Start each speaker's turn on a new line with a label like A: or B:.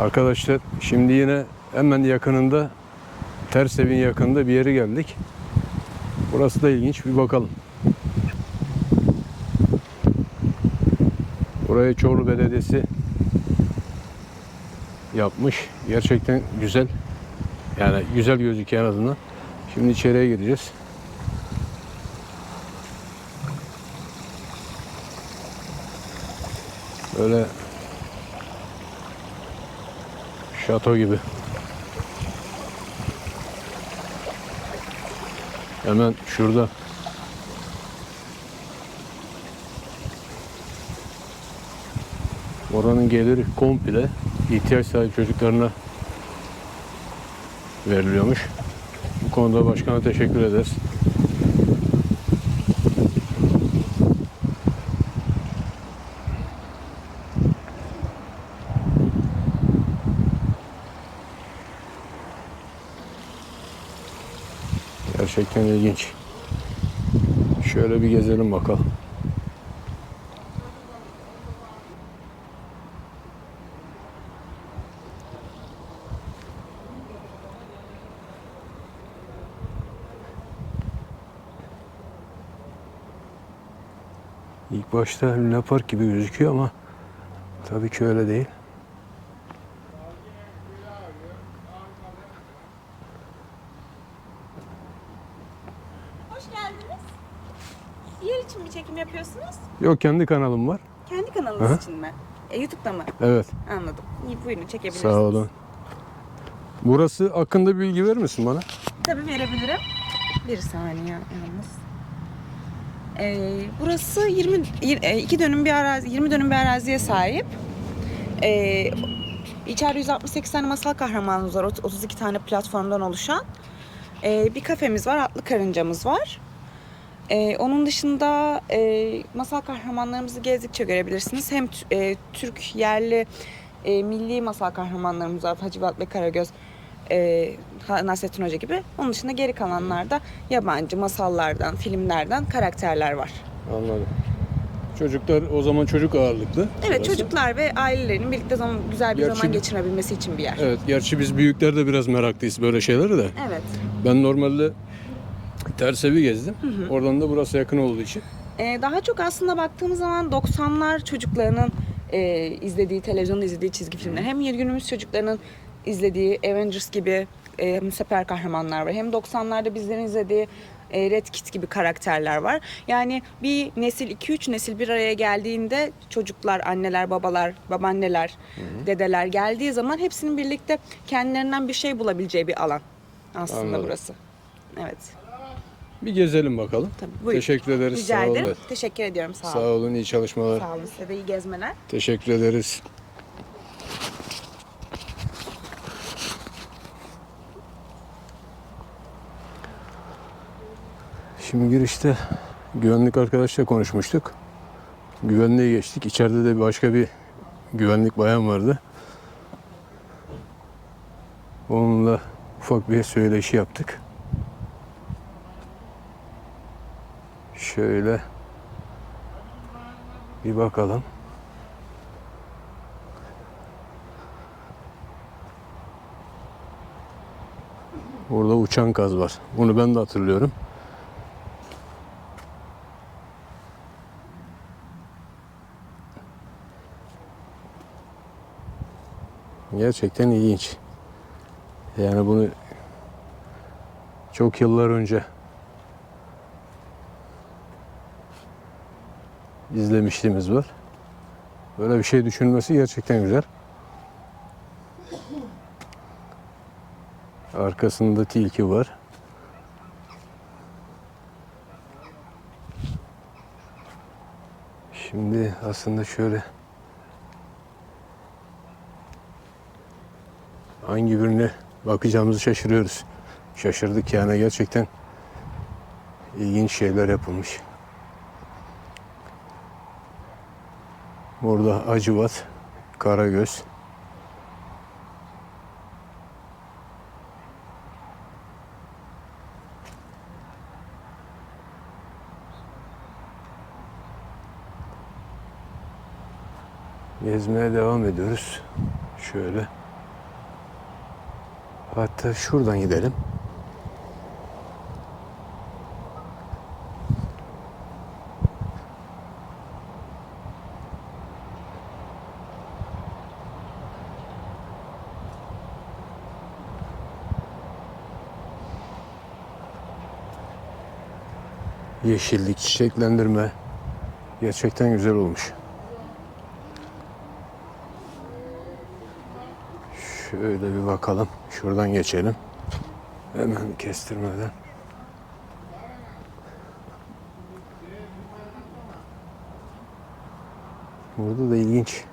A: Arkadaşlar şimdi yine hemen yakınında ters evin yakınında bir yere geldik. Burası da ilginç bir bakalım. Burayı Çorlu Belediyesi yapmış. Gerçekten güzel. Yani güzel gözüküyor en azından. Şimdi içeriye gireceğiz. Böyle şato gibi. Hemen şurada. Oranın geliri komple ihtiyaç sahibi çocuklarına veriliyormuş. Bu konuda başkana teşekkür ederiz. Gerçekten ilginç. Şöyle bir gezelim bakalım. İlk başta Luna gibi gözüküyor ama tabii ki öyle değil.
B: Hoş geldiniz. Yer için bir çekim yapıyorsunuz.
A: Yok kendi kanalım var.
B: Kendi kanalınız
A: Hı.
B: için mi? E, YouTube'da mı?
A: Evet.
B: Anladım. İyi buyurun çekebilirsiniz.
A: Sağ olun. Burası hakkında bilgi verir misin bana?
B: Tabii verebilirim. Bir saniye yalnız. Ee, burası 20 yir- e, iki dönüm bir arazi 20 dönüm bir araziye sahip. Ee, içeride 168 tane masal kahramanımız var. ot- 32 tane platformdan oluşan. Ee, bir kafemiz var, atlı karıncamız var. Ee, onun dışında e, masal kahramanlarımızı gezdikçe görebilirsiniz. Hem e, Türk yerli e, milli masal kahramanlarımız var. Hacivat ve Karagöz, e, Nasrettin Hoca gibi. Onun dışında geri kalanlarda yabancı masallardan, filmlerden karakterler var.
A: Anladım. Çocuklar o zaman çocuk ağırlıklı.
B: Evet
A: burası.
B: çocuklar ve ailelerinin birlikte zaman güzel bir
A: Gerçi-
B: zaman geçirebilmesi için bir yer.
A: Evet, gerçi biz büyükler de biraz meraklıyız böyle şeylere de.
B: Evet.
A: Ben normalde Tersevi gezdim. Oradan da burası yakın olduğu için.
B: Ee, daha çok aslında baktığımız zaman 90'lar çocuklarının e, izlediği, televizyonda izlediği çizgi filmler. Hem günümüz çocuklarının izlediği Avengers gibi e, süper kahramanlar var. Hem 90'larda bizlerin izlediği e, Red Kit gibi karakterler var. Yani bir nesil, 2-3 nesil bir araya geldiğinde çocuklar, anneler, babalar, babaanneler, dedeler geldiği zaman hepsinin birlikte kendilerinden bir şey bulabileceği bir alan aslında
A: Anladım.
B: burası. Evet.
A: Bir gezelim bakalım.
B: Tabii, buyurun.
A: Teşekkür ederiz.
B: Rica
A: Sağ olun.
B: ederim. Teşekkür ediyorum. Sağ,
A: Sağ
B: olun.
A: olun, iyi çalışmalar.
B: Sağ olun. Size de iyi gezmeler.
A: Teşekkür ederiz. Şimdi girişte güvenlik arkadaşla konuşmuştuk. Güvenliğe geçtik. İçeride de başka bir güvenlik bayan vardı. Onunla ufak bir söyleşi yaptık. Şöyle bir bakalım. Burada uçan kaz var. Bunu ben de hatırlıyorum. Gerçekten ilginç. Yani bunu çok yıllar önce izlemişliğimiz var. Böyle bir şey düşünülmesi gerçekten güzel. Arkasında tilki var. Şimdi aslında şöyle hangi birine bakacağımızı şaşırıyoruz. Şaşırdık yani gerçekten ilginç şeyler yapılmış. Burada Acıvat, Karagöz. Gezmeye devam ediyoruz. Şöyle. Hatta şuradan gidelim. Yeşillik, çiçeklendirme gerçekten güzel olmuş. Şöyle bir bakalım. Şuradan geçelim. Hemen kestirmeden. Burada da ilginç